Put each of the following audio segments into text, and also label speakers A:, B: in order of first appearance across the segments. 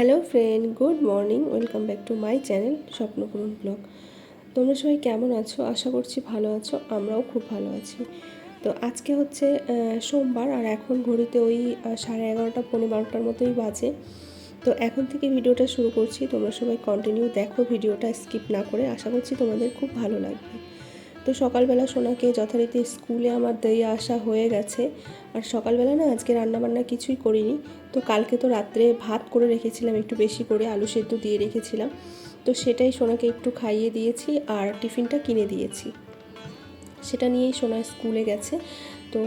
A: Hello friend, good morning, welcome back to my channel Swapnapuran blog. তোমরা সবাই কেমন আছো? আশা করছি ভালো আছো, আমরাও খুব ভালো আছি। তো আজকে হচ্ছে সোমবার আর এখন ঘড়িতে ওই সাড়ে এগারোটা, পৌনে বারোটার মতোই বাজে। তো এখন থেকে ভিডিওটা শুরু করছি, তোমরা সবাই কন্টিনিউ দেখো, ভিডিওটা স্কিপ না করে। আশা করছি তোমাদের খুব ভালো লাগবে। তো সকালবেলা সোনাকে যথারীতি স্কুলে আমার দিয়ে আসা হয়ে গেছে। আর সকালবেলা না আজকে রান্নাবান্না কিছুই করিনি। তো কালকে তো রাত্রে ভাত করে রেখেছিলাম, একটু বেশি করে আলু সেদ্ধ দিয়ে রেখেছিলাম। তো সেটাই সোনাকে একটু খাইয়ে দিয়েছি আর টিফিনটা কিনে দিয়েছি। সেটা নিয়েই সোনা স্কুলে গেছে। তো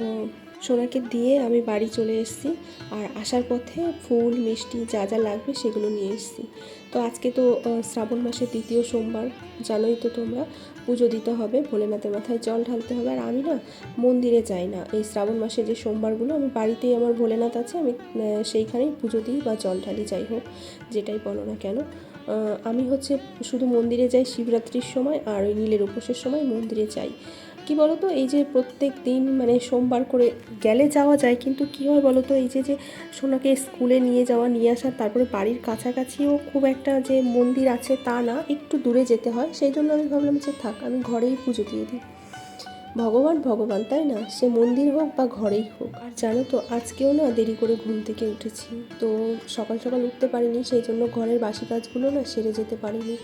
A: সোনাকে দিয়ে আমি বাড়ি চলে এসেছি আর আসার পথে ফুল, মিষ্টি যা যা লাগবে সেগুলো নিয়ে এসেছি। তো আজকে তো শ্রাবণ মাসের দ্বিতীয় সোমবার, জানোই তো তোমরা। পুজো দিতে হবে, ভোলেনাথের মাথায় জল ঢালতে হবে। আর আমি না মন্দিরে যাই না। এই শ্রাবণ মাসে যে সোমবারগুলো, আমি বাড়িতেই আমার ভোলেনাথ আছে, আমি সেইখানেই পুজো দিই বা জল ঢালি, যাই হোক, যেটাই বলো না কেন। আমি হচ্ছে শুধু মন্দিরে যাই শিবরাত্রির সময়, আর ওই নীলের উপোসের সময় মন্দিরে যাই। কি বলতো, এই যে প্রত্যেক দিন মানে সোমবার করে গেলে যাওয়া যায়, কিন্তু কী হয় বলতো, এই যে যে সোনাকে স্কুলে নিয়ে যাওয়া, নিয়ে আসা তারপরে বাড়ির কাছাকাছিও খুব একটা যে মন্দির আছে তা না, একটু দূরে যেতে হয়, সেই জন্য আমি ভাবলাম যে থাক, আমি ঘরেই পুজো দিয়ে দিই। ভগবান ভগবান, তাই না? সে মন্দির হোক বা ঘরেই হোক। আর জানো তো, আজকেও না দেরি করে ঘুম থেকে উঠেছি। তো সকাল সকাল উঠতে পারিনি, সেই জন্য ঘরের বাসি কাজগুলো না সেরে যেতে পারিনি।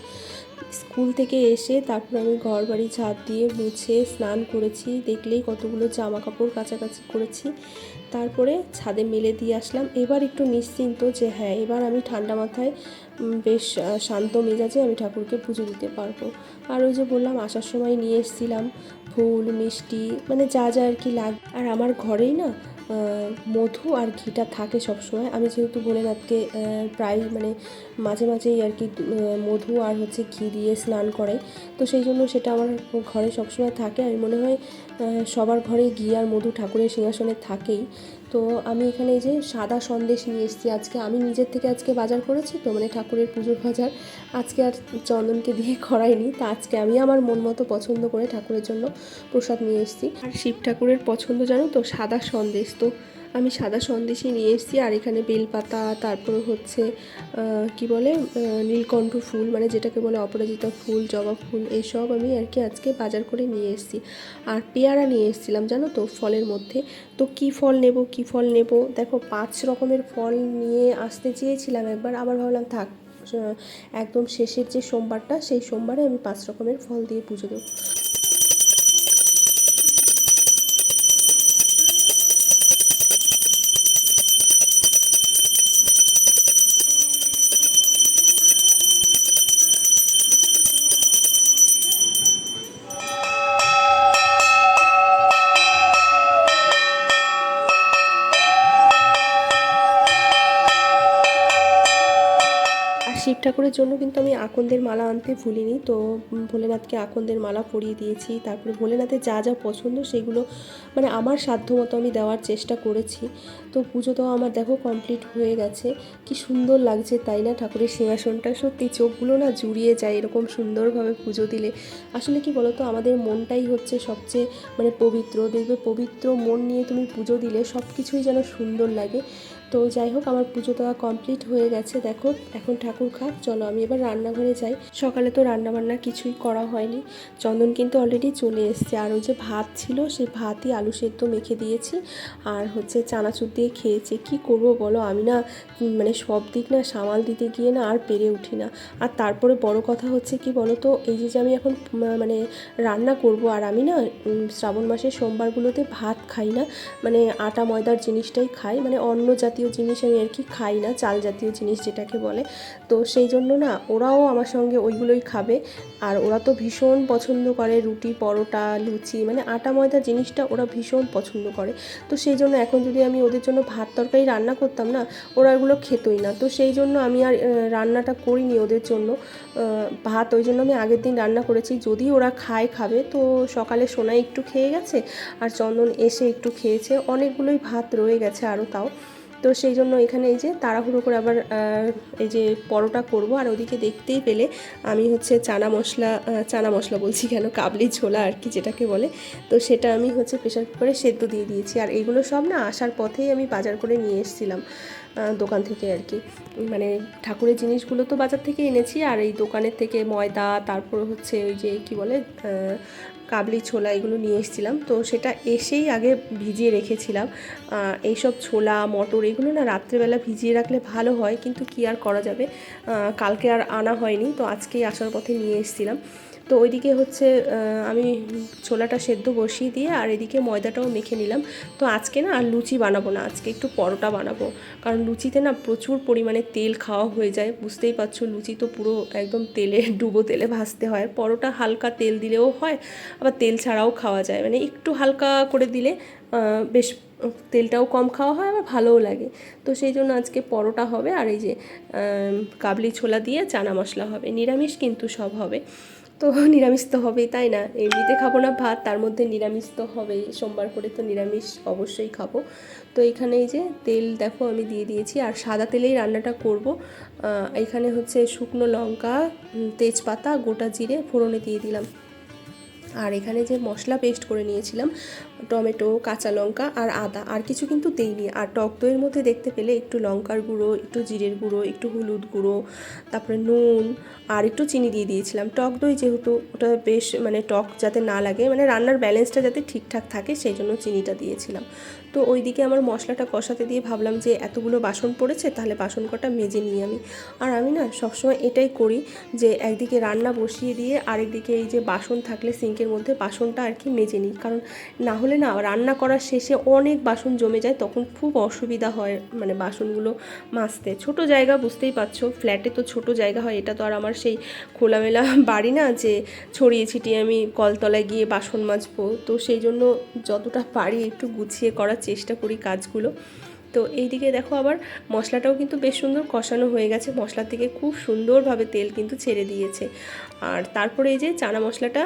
A: স্কুল থেকে এসে তারপর আমি ঘর বাড়ি ঝাঁট দিয়ে মুছে স্নান করেছি। দেখলেই কতগুলো জামা কাপড় কাছাকাছি করেছি। তারপরে ছাদে মেলে দিয়ে আসলাম। এবার একটু নিশ্চিন্ত যে হ্যাঁ এবার আমি ঠান্ডা মাথায় বেশ শান্ত মেজাজে আমি ঠাকুরকে পুজো দিতে পারব। আর ওই যে বললাম, আসার সময় নিয়ে এসেছিলাম ফুল, মিষ্টি মানে যা যা আর কি লাগ আর আমার ঘরেই না মধু আর ঘিটা থাকে সবসময়। আমি যেহেতু ভোলেনাথকে প্রায় মানে মাঝে মাঝেই আর কি মধু আর হচ্ছে ঘি দিয়ে স্নান করাই তো সেই জন্য সেটা আমার ঘরে সবসময় থাকে। আমি মনে হয় সবার ঘরে ঘি আর মধু ঠাকুরের সিংহাসনে থাকেই। তো আমি এখানে এই যে সাদা সন্দেশ নিয়ে এসেছি আজকে। আমি নিজের থেকে আজকে বাজার করেছি তো মানে ঠাকুরের পুজোর বাজার। আজকে আর চন্দনকে দিয়ে করাইনি, তা আজকে আমি আমার মন মতো পছন্দ করে ঠাকুরের জন্য প্রসাদ নিয়ে এসেছি। আর শিব ঠাকুরের পছন্দ জানো তো সাদা সন্দেশ, তো আমি সাদা সন্দেশই নিয়ে এসেছি, আর এখানে বেলপাতা, তারপরে হচ্ছে কি বলে নীলকণ্ঠ ফুল মানে যেটাকে বলে অপরাজিতা ফুল, জবা ফুল এইসব আমি আর কি আজকে বাজার করে নিয়ে এসেছি। আর পেয়ারা নিয়ে এসেছিলাম, জানো তো, ফলের মধ্যে। তো কি ফল নেব, কি ফল নেব? দেখো, পাঁচ রকমের ফল নিয়ে আসতে চেয়েছিলাম একবার, আবার ভাবলাম থাক একদম শেষের যে সোমবারটা, সেই সোমবারে আমি পাঁচ রকমের ফল দিয়ে পুজো দেবো। শিব ঠাকুরের জন্য কিন্তু আমি আকন্দের মালা আনতে ভুলিনি। তো ভোলেনাথকে আকন্দের মালা পরিয়ে দিয়েছি। তারপরে ভোলেনাথের যা যা পছন্দ সেগুলো মানে আমার সাধ্য মতো আমি দেওয়ার চেষ্টা করেছি। তো পুজো তো আমার দেখো কমপ্লিট হয়ে গেছে। কি সুন্দর লাগছে, তাই না? ঠাকুরের সিংহাসনটা সত্যি চোখগুলো না জুড়িয়ে যায় এরকম সুন্দরভাবে পুজো দিলে। আসলে কি বলতো, আমাদের মনটাই হচ্ছে সবচেয়ে মানে পবিত্র। দেখবে পবিত্র মন নিয়ে তুমি পুজো দিলে সব কিছুই যেন সুন্দর লাগে। তো যাই হোক, আমার পুজো দেওয়া কমপ্লিট হয়ে গেছে। দেখো, এখন ঠাকুর খাক। চলো, আমি এবার রান্নাঘরে যাই। সকালে তো রান্না বান্না কিছুই করা হয়নি। চন্দন কিন্তু অলরেডি চলে এসছে। আর ওই যে ভাত ছিল সেই ভাতই আলু সেদ্ধ মেখে দিয়েছি। আর হচ্ছে চানাচুর দিয়ে খেয়েছে। কি করব বলো? আমি না মানে সব দিক না সামাল দিতে গিয়ে না আর পেরে উঠি না। আর তারপরে বড় কথা হচ্ছে কি বলো তো? এই যে আমি এখন মানে রান্না করব, আর আমি না শ্রাবণ মাসের সোমবারগুলোতে ভাত খাই না। মানে আটা, ময়দার জিনিসটাই খাই। মানে অন্য জাতীয় জিনিস আমি আর কি খাই না, চাল জাতীয় জিনিস যেটাকে বলে। তো সেই জন্য না, ওরাও আমার সঙ্গে ওইগুলোই খাবে। আর ওরা তো ভীষণ পছন্দ করে রুটি, পরোটা, লুচি মানে আটা, ময়দা জিনিসটা ওরা ভীষণ পছন্দ করে। তো সেই জন্য এখন যদি আমি ওদের জন্য ভাত তরকারি রান্না করতাম না, ওরা ওগুলো খেতই না। তো সেই জন্য আমি আর রান্নাটা করিনি ওদের জন্য। ভাত ওই জন্য আমি আগের দিন রান্না করেছি। যদি ওরা খায়, খাবে। তো সকালে সোনাই একটু খেয়ে গেছে, আর চন্দন এসে একটু খেয়েছে। অনেকগুলোই ভাত রয়ে গেছে আরও তাও। তো সেই জন্য এখানে এই যে তাড়াহুড়ো করে আবার এই যে পরোটা করব। আর ওদিকে দেখতেই পেলে আমি হচ্ছে চানা মশলা চানা মশলা বলছি কেন? কাবলি ছোলা আর কি যেটাকে বলে। তো সেটা আমি হচ্ছে প্রেশার কুকারে সেদ্ধ দিয়ে দিয়েছি। আর এগুলো সব না আসার পথেই আমি বাজার করে নিয়ে এসেছিলাম দোকান থেকে আর কি। মানে ঠাকুরের জিনিসগুলো তো বাজার থেকে এনেছি। আর এই দোকানের থেকে ময়দা, তারপর হচ্ছে ওই যে কি বলে কাবলি ছোলা এগুলো নিয়ে এসেছিলাম। তো সেটা এসেই আগে ভিজিয়ে রেখেছিলাম। এইসব ছোলা, মটর এগুলো না রাত্রেবেলা ভিজিয়ে রাখলে ভালো হয়, কিন্তু কি আর করা যাবে? কালকে আর আনা হয়নি, তো আজকেই আসার পথে নিয়ে এসেছিলাম। তো ওইদিকে হচ্ছে আমি ছোলাটা সেদ্ধ বসিয়ে দিয়ে আর এদিকে ময়দাটাও মেখে নিলাম। তো আজকে না আর লুচি বানাবো না, আজকে একটু পরোটা বানাবো। কারণ লুচিতে না প্রচুর পরিমাণে তেল খাওয়া হয়ে যায়, বুঝতেই পারছ লুচি তো পুরো একদম তেলে, ডুবো তেলে ভাজতে হয়। পরোটা হালকা তেল দিলেও হয়, আবার তেল ছাড়াও খাওয়া যায়। মানে একটু হালকা করে দিলে বেশ তেলটাও কম খাওয়া হয়, আবার ভালোও লাগে। তো সেই জন্য আজকে পরোটা হবে আর এই যে কাবলি ছোলা দিয়ে চানা মশলা হবে। নিরামিষ কিন্তু সব হবে। তো নিরামিষ তো হবেই, তাই না? এমনিতে খাব না ভাত, তার মধ্যে নিরামিষ তো হবেই। সোমবার করে তো নিরামিষ অবশ্যই খাব। তো এখানে এই যে তেল দেখো আমি দিয়ে দিয়েছি, আর সাদা তেলেই রান্নাটা করব। এখানে হচ্ছে শুকনো লঙ্কা তেজপাতা, গোটা জিরে, ফোড়নে দিয়ে দিলাম। আর এখানে যে মশলা পেস্ট করে নিয়েছিলাম টমেটো, কাঁচা লঙ্কা আর আদা। আর কিছু কিন্তু দেইনি। আর টক দইয়ের মধ্যে দেখতে পেলে একটু লঙ্কার গুঁড়ো, একটু জিরের গুঁড়ো, একটু হলুদ গুঁড়ো, তারপরে নুন আর একটু চিনি দিয়ে দিয়েছিলাম। টক দই যেহেতু ওটা বেশ মানে টক যাতে না লাগে মানে রান্নার ব্যালেন্সটা যাতে ঠিকঠাক থাকে সেই জন্য চিনিটা দিয়েছিলাম। তো ওইদিকে আমার মশলাটা কষাতে দিয়ে ভাবলাম যে এতগুলো বাসন পড়েছে, তাহলে বাসন কটা মেজে নিই আমি। আর আমি না সবসময় এটাই করি যে একদিকে রান্না বসিয়ে দিয়ে আরেকদিকে এই যে বাসন থাকলে সিঙ্কের মধ্যে বাসনটা আর কি মেজে নিই। কারণ না হলে না রান্না করার শেষে অনেক বাসন জমে যায়, তখন খুব অসুবিধা হয় মানে বাসনগুলো মাজতে। ছোট জায়গা বুঝতেই পারছ, ফ্ল্যাটে তো ছোট জায়গা হয়, এটা তো আর আমার সেই খোলামেলা বাড়ি না যে ছড়িয়ে ছিটিয়ে আমি কলতলায় গিয়ে বাসন মাজবো। তো সেই জন্য যতটা পারি একটু গুছিয়ে করার চেষ্টা করি কাজগুলো। তো এইদিকে দেখো আবার মশলাটাও কিন্তু বেশ সুন্দর কষানো হয়ে গেছে। মশলা থেকে খুব সুন্দরভাবে তেল কিন্তু ছেড়ে দিয়েছে। আর তারপরে এই যে চানা মশলাটা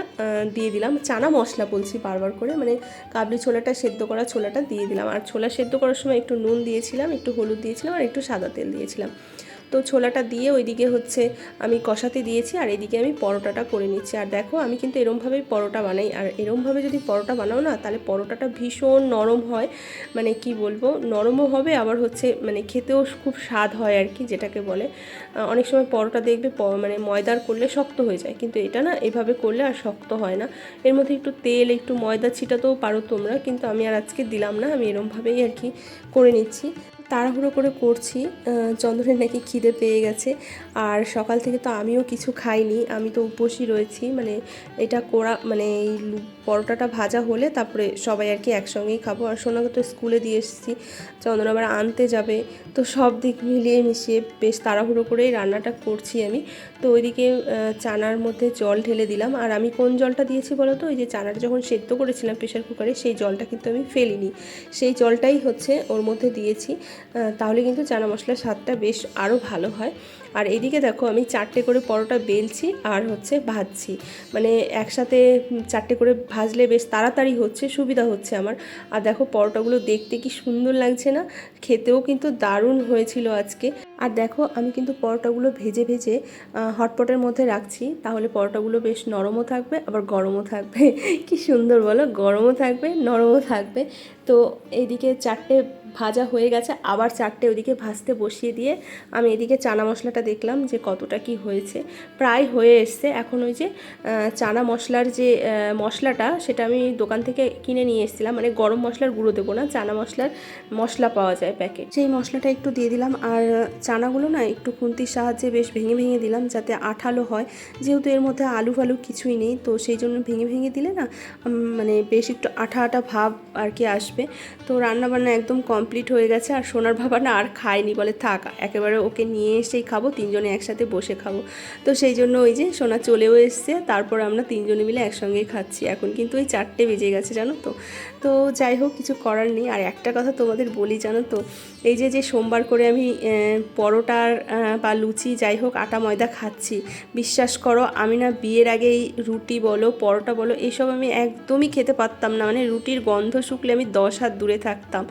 A: দিয়ে দিলাম। চানা মশলা বলছি বারবার করে মানে কাবলি ছোলাটা, সেদ্ধ করা ছোলাটা দিয়ে দিলাম। আর ছোলা সেদ্ধ করার সময় একটু নুন দিয়েছিলাম, একটু হলুদ দিয়েছিলাম, আর একটু সাদা তেল দিয়েছিলাম। তো ছোলাটা দিয়ে ওইদিকে হচ্ছে আমি কষাতে দিয়েছি আর এদিকে আমি পরোটাটা করে নিচ্ছি। আর দেখো, আমি কিন্তু এরমভাবেই পরোটা বানাই। আর এরমভাবে যদি পরোটা বানাও না, তাহলে পরোটাটা ভীষণ নরম হয়। মানে কি বলব, নরমও হবে, আবার হচ্ছে মানে খেতেও খুব স্বাদ হয় আর কি, যেটাকে বলে। অনেক সময় পরোটা দেখবে মানে ময়দার করলে শক্ত হয়ে যায়। কিন্তু এটা না এভাবে করলে আর শক্ত হয় না। এর মধ্যে একটু তেল, একটু ময়দা ছিটাতেও পারো তোমরা, কিন্তু আমি আর আজকে দিলাম না। আমি এরমভাবেই আর কি করে নিচ্ছি। তাড়াহুড়ো করে করছি। চন্দনের নাকি খিদে পেয়ে গেছে। আর সকাল থেকে তো আমিও কিছু খাইনি, আমি তো উপোসই রয়েছি। মানে এটা করা মানে এই পরোটাটা ভাজা হলে তারপরে সবাই আর কি একসঙ্গেই খাব। আর সোনাকে তো স্কুলে দিয়ে এসেছি চন্দন আবার আনতে যাবে। তো সব দিক মিলিয়ে মিশিয়ে বেশ তাড়াহুড়ো করেই রান্নাটা করছি আমি। তো ওইদিকে চানার মধ্যে জল ঢেলে দিলাম। আর আমি কোন জলটা দিয়েছি বলো তো? ওই যে চানাটা যখন সেদ্ধ করেছিলাম প্রেশার কুকারে, সেই জলটা কিন্তু আমি ফেলিনি। সেই জলটাই হচ্ছে ওর মধ্যে দিয়েছি। তাহলে কিন্তু চানা মশলার স্বাদটা বেশ আরও ভালো হয়। আর এদিকে দেখো আমি চারটে করে পরোটা বেলছি আর হচ্ছে ভাজছি। মানে একসাথে চারটে করে ভাজলে বেশ তাড়াতাড়ি হচ্ছে, সুবিধা হচ্ছে আমার। আর দেখো পরোটাগুলো দেখতে কি সুন্দর লাগছে না? খেতেও কিন্তু দারুণ হয়েছিল আজকে। আর দেখো আমি কিন্তু পরোটাগুলো ভেজে ভেজে হটপটের মধ্যে রাখছি। তাহলে পরোটাগুলো বেশ নরমও থাকবে, আবার গরমও থাকবে। কি সুন্দর বলো, গরমও থাকবে, নরমও থাকবে। তো এইদিকে চারটে ভাজা হয়ে গেছে। আবার চারটে ওদিকে ভাজতে বসিয়ে দিয়ে আমি এদিকে চানা মশলাটা দেখলাম যে কতটা কি হয়েছে। প্রায় হয়ে এসছে। এখন ওই যে চানা মশলার যে মশলাটা সেটা আমি দোকান থেকে কিনে নিয়ে এসেছিলাম। মানে গরম মশলার গুঁড়ো দেবো না, চানা মশলার মশলা পাওয়া যায় প্যাকেট সেই মশলাটা একটু দিয়ে দিলাম। আর চানাগুলো না একটু খুন্তির সাহায্যে বেশ ভেঙে ভেঙে দিলাম যাতে আঠালো হয়। যেহেতু এর মধ্যে আলু ফালু কিছুই নেই, তো সেই জন্য ভেঙে ভেঙে দিলে না মানে বেশ একটু আঠা আঠা ভাব আর কি আসবে। তো রান্নাবান্না একদম কমপ্লিট হয়ে গেছে আর সোনার বাবা না আর খায়নি, বলে থাক, একেবারে ওকে নিয়ে এসেই খাব, তিনজনে একসাথে বসে খাব। তো সেই জন্য ওই যে সোনা চলেও এসছে, তারপর আমরা তিনজনে মিলে একসঙ্গেই খাচ্ছি। এখন কিন্তু ওই চারটে বেজে গেছে, জানো তো। তো যাই হোক, কিছু করার নেই। আর একটা কথা তোমাদের বলি, জানো তো এই যে যে সোমবার করে আমি পরোটার বা লুচি যাই হোক, আটা ময়দা খাচ্ছি, বিশ্বাস করো, আমি না বিয়ের আগেই রুটি বলো, পরোটা বলো এইসব আমি একদমই খেতে পারতাম না। মানে রুটির গন্ধ শুকলে আমি দশ হাত দূরে থাকতাম।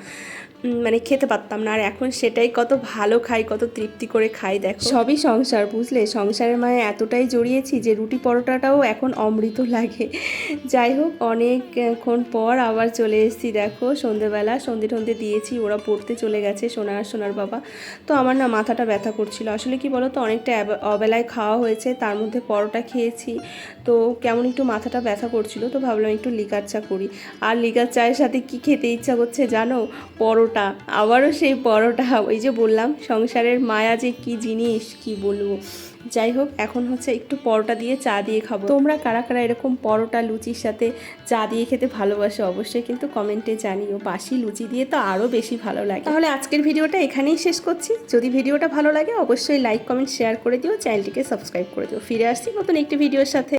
A: মানে খেতে পারতাম না। আর এখন সেটাই কত ভালো খাই, কত তৃপ্তি করে খাই, দেখো। সবই সংসার, বুঝলে? সংসারের মায়ে এতটাই জড়িয়েছি যে, রুটি পরোটাটাও এখন অমৃত লাগে। যাই হোক, অনেকক্ষণ পর আবার চলে এসেছি, দেখো, সন্ধেবেলা। সন্ধে টন্ধে দিয়েছি, ওরা পড়তে চলে গেছে। সোনা আর সোনার বাবা। তো আমার না মাথাটা ব্যথা করছিল। আসলে কি বলো তো অনেকটা অবেলায় খাওয়া হয়েছে, তার মধ্যে পরোটা খেয়েছি। তো কেমন একটু মাথাটা ব্যথা করছিল, তো ভাবলাম একটু লিকার চা করি। আর লিকার চায়ের সাথে কি খেতে ইচ্ছা করছে জানো? পরোটা। আবারও সেই পরোটা। ওই যে বললাম, সংসারের মায়া যে কি জিনিস, কি বলব? যাই হোক, এখন হচ্ছে একটু পরোটা দিয়ে চা দিয়ে খাব। তোমরা কারা কারা এরকম পরোটা লুচির সাথে চা দিয়ে খেতে ভালোবাসো অবশ্যই কিন্তু কমেন্টে জানিও। বাসি লুচি দিয়ে তো আরও বেশি ভালো লাগে। তাহলে আজকের ভিডিওটা এখানেই শেষ করছি। যদি ভিডিওটা ভালো লাগে, অবশ্যই লাইক কমেন্ট শেয়ার করে দিও। চ্যানেলটিকে সাবস্ক্রাইব করে দিও। ফিরে আসছি নতুন একটি ভিডিওর সাথে।